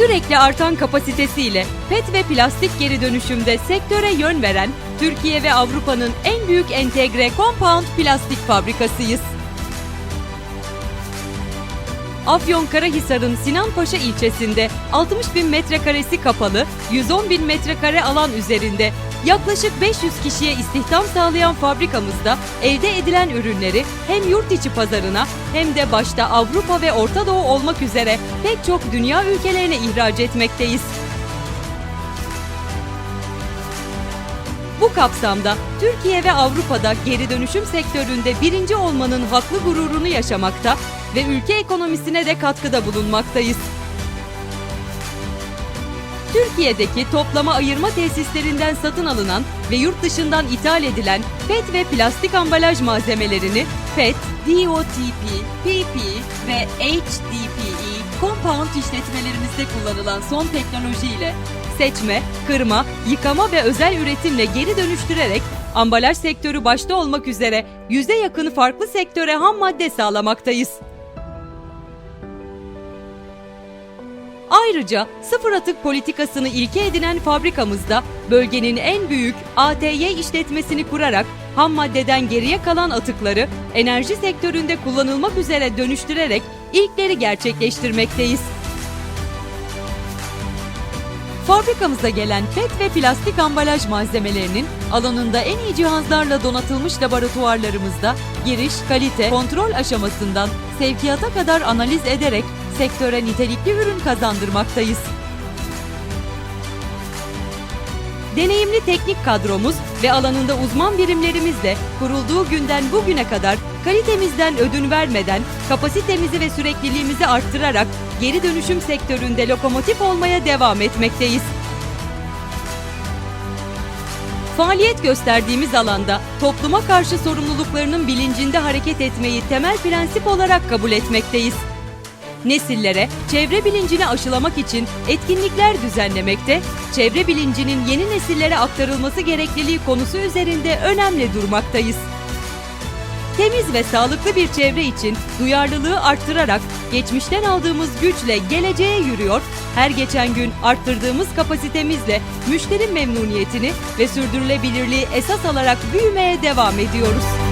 Sürekli artan kapasitesiyle PET ve plastik geri dönüşümde sektöre yön veren Türkiye ve Avrupa'nın en büyük entegre compound plastik fabrikasıyız. Afyonkarahisar'ın Sinanpaşa ilçesinde 60 bin metrekaresi kapalı, 110 bin metrekare alan üzerinde yaklaşık 500 kişiye istihdam sağlayan fabrikamızda elde edilen ürünleri hem yurt içi pazarına hem de başta Avrupa ve Orta Doğu olmak üzere pek çok dünya ülkelerine ihraç etmekteyiz. Bu kapsamda Türkiye ve Avrupa'da geri dönüşüm sektöründe birinci olmanın haklı gururunu yaşamakta ve ülke ekonomisine de katkıda bulunmaktayız. Türkiye'deki toplama ayırma tesislerinden satın alınan ve yurt dışından ithal edilen PET ve plastik ambalaj malzemelerini PET, DOTP, PP ve HDPE compound işletmelerimizde kullanılan son teknolojiyle seçme, kırma, yıkama ve özel üretimle geri dönüştürerek ambalaj sektörü başta olmak üzere yüze yakın farklı sektöre ham madde sağlamaktayız. Ayrıca sıfır atık politikasını ilke edinen fabrikamızda bölgenin en büyük ATY işletmesini kurarak ham maddeden geriye kalan atıkları enerji sektöründe kullanılmak üzere dönüştürerek ilkleri gerçekleştirmekteyiz. Fabrikamıza gelen PET ve plastik ambalaj malzemelerinin alanında en iyi cihazlarla donatılmış laboratuvarlarımızda giriş, kalite, kontrol aşamasından sevkiyata kadar analiz ederek sektöre nitelikli ürün kazandırmaktayız. Deneyimli teknik kadromuz ve alanında uzman birimlerimizle kurulduğu günden bugüne kadar kalitemizden ödün vermeden kapasitemizi ve sürekliliğimizi arttırarak geri dönüşüm sektöründe lokomotif olmaya devam etmekteyiz. Faaliyet gösterdiğimiz alanda topluma karşı sorumluluklarının bilincinde hareket etmeyi temel prensip olarak kabul etmekteyiz. Nesillere çevre bilincini aşılamak için etkinlikler düzenlemekte, çevre bilincinin yeni nesillere aktarılması gerekliliği konusu üzerinde önemli durmaktayız. Temiz ve sağlıklı bir çevre için duyarlılığı arttırarak geçmişten aldığımız güçle geleceğe yürüyor, her geçen gün arttırdığımız kapasitemizle müşteri memnuniyetini ve sürdürülebilirliği esas alarak büyümeye devam ediyoruz.